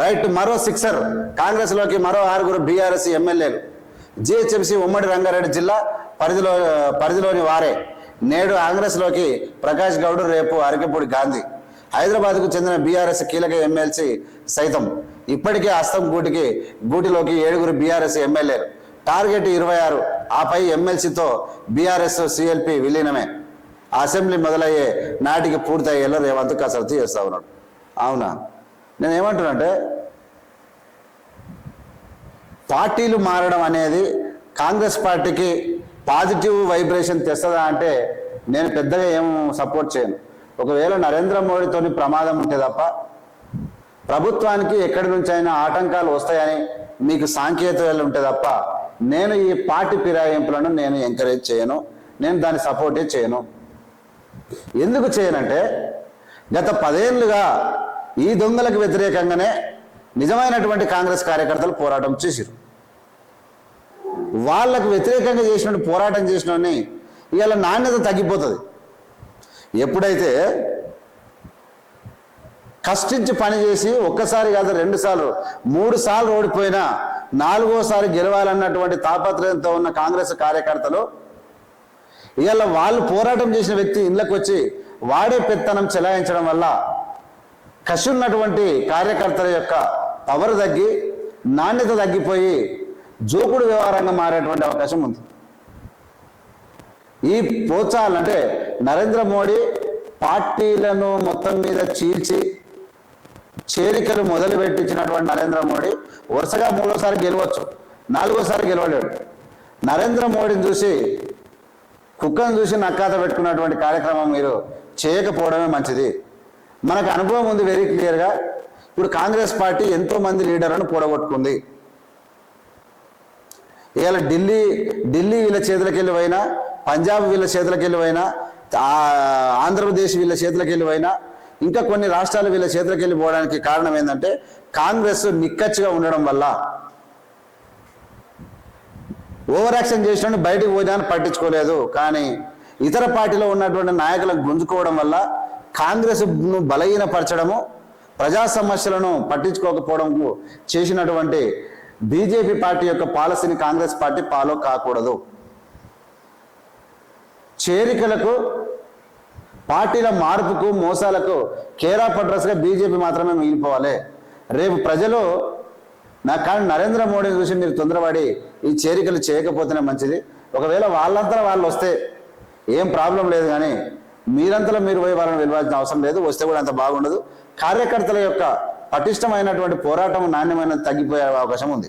Right మరో sixer. కాంగ్రెస్లోకి మరో ఆరుగురు బీఆర్ఎస్ ఎమ్మెల్యేలు. జిహెచ్ఎంసీ ఉమ్మడి రంగారెడ్డి జిల్లా పరిధిలో పరిధిలోని వారే. నేడు కాంగ్రెస్లోకి ప్రకాష్ గౌడ్ రేపు అరకెపూడి గాంధీ. హైదరాబాద్కు చెందిన బీఆర్ఎస్ కీలక ఎమ్మెల్సీ సైతం. ఇప్పటికే అస్తం గూటికి గూటిలోకి ఏడుగురు బీఆర్ఎస్ ఎమ్మెల్యేలు. టార్గెట్ ఇరవై ఆరు. ఆపై ఎమ్మెల్సీతో బీఆర్ఎస్ సిఎల్పి విలీనమే. అసెంబ్లీ మొదలయ్యే నాటికి పూర్తయ్యేలా రేవంత్ కసరత్తు చేస్తా ఉన్నాడు. అవునా? నేను ఏమంటున్నానంటే పార్టీలు మారడం అనేది కాంగ్రెస్ పార్టీకి పాజిటివ్ వైబ్రేషన్ తెస్తుందా అంటే నేను పెద్దగా ఏం సపోర్ట్ చేయను. ఒకవేళ నరేంద్ర మోడీతోని ప్రమాదం ఉంటే తప్ప ప్రభుత్వానికి ఎక్కడి నుంచి అయినా ఆటంకాలు వస్తాయని మీకు సాంకేతికలు ఉంటే తప్ప నేను ఈ పార్టీ ఫిరాయింపులను నేను ఎంకరేజ్ చేయను. నేను దాన్ని సపోర్టే చేయను. ఎందుకు చేయనంటే గత పదేళ్ళుగా ఈ దొంగలకు వ్యతిరేకంగానే నిజమైనటువంటి కాంగ్రెస్ కార్యకర్తలు పోరాటం చేసిరు వాళ్ళకు వ్యతిరేకంగా చేసిన పోరాటం చేసిన ఇవాళ నాణ్యత తగ్గిపోతుంది. ఎప్పుడైతే కష్టించి పని చేసి ఒక్కసారి కాదు రెండు సార్లు మూడు సార్లు ఓడిపోయినా నాలుగోసారి గెలవాలన్నటువంటి తాపత్రయంతో ఉన్న కాంగ్రెస్ కార్యకర్తలు ఇవాళ వాళ్ళు పోరాటం చేసిన వ్యక్తి ఇళ్ళకు వచ్చి వాడే పెత్తనం చెలాయించడం వల్ల కసి ఉన్నటువంటి కార్యకర్తల యొక్క పవర్ తగ్గి నాణ్యత తగ్గిపోయి జోకుడు వ్యవహారంగా మారేటువంటి అవకాశం ఉంది. ఈ ప్రోత్సాహాలంటే నరేంద్ర మోడీ పార్టీలను మొత్తం మీద చీల్చి చేరికలు మొదలు పెట్టించినటువంటి నరేంద్ర మోడీ వరుసగా మూడోసారి గెలవచ్చు నాలుగోసారి గెలవలేడు. నరేంద్ర మోడీని చూసి కుక్కను చూసి నక్కాత పెట్టుకున్నటువంటి కార్యక్రమం మీరు చేయకపోవడమే మంచిది. మనకు అనుభవం ఉంది వెరీ క్లియర్గా ఇప్పుడు కాంగ్రెస్ పార్టీ ఎంతో మంది లీడర్లను కూడగొట్టుకుంది. ఇవాళ ఢిల్లీ ఢిల్లీ వీళ్ళ చేతులకి పంజాబ్ వీళ్ళ చేతులకి ఆంధ్రప్రదేశ్ వీళ్ళ చేతులకి ఇంకా కొన్ని రాష్ట్రాలు వీళ్ళ చేతులకి కారణం ఏంటంటే కాంగ్రెస్ నిక్కచ్చిగా ఉండడం వల్ల ఓవర్ యాక్షన్ చేసిన బయటకు పోయినా పట్టించుకోలేదు. కానీ ఇతర పార్టీలో ఉన్నటువంటి నాయకులను గుంజుకోవడం వల్ల కాంగ్రెస్ను బలహీనపరచడము ప్రజా సమస్యలను పట్టించుకోకపోవడం చేసినటువంటి బీజేపీ పార్టీ యొక్క పాలసీని కాంగ్రెస్ పార్టీ ఫాలో కాకూడదు. చేరికలకు పార్టీల మార్పుకు మోసాలకు కేరా పడ్రస్గా బీజేపీ మాత్రమే మిగిలిపోవాలి. రేపు ప్రజలు నా కానీ నరేంద్ర మోడీని చూసి మీరు తొందరపడి ఈ చేరికలు చేయకపోతేనే మంచిది. ఒకవేళ వాళ్ళంతా వాళ్ళు వస్తే ఏం ప్రాబ్లం లేదు కానీ మీరంతలో మీరు పోయి వాళ్ళని వెళ్ళాల్సిన అవసరం లేదు వస్తే కూడా అంత బాగుండదు. కార్యకర్తల యొక్క పటిష్టమైనటువంటి పోరాటం నాణ్యమైన తగ్గిపోయే అవకాశం ఉంది.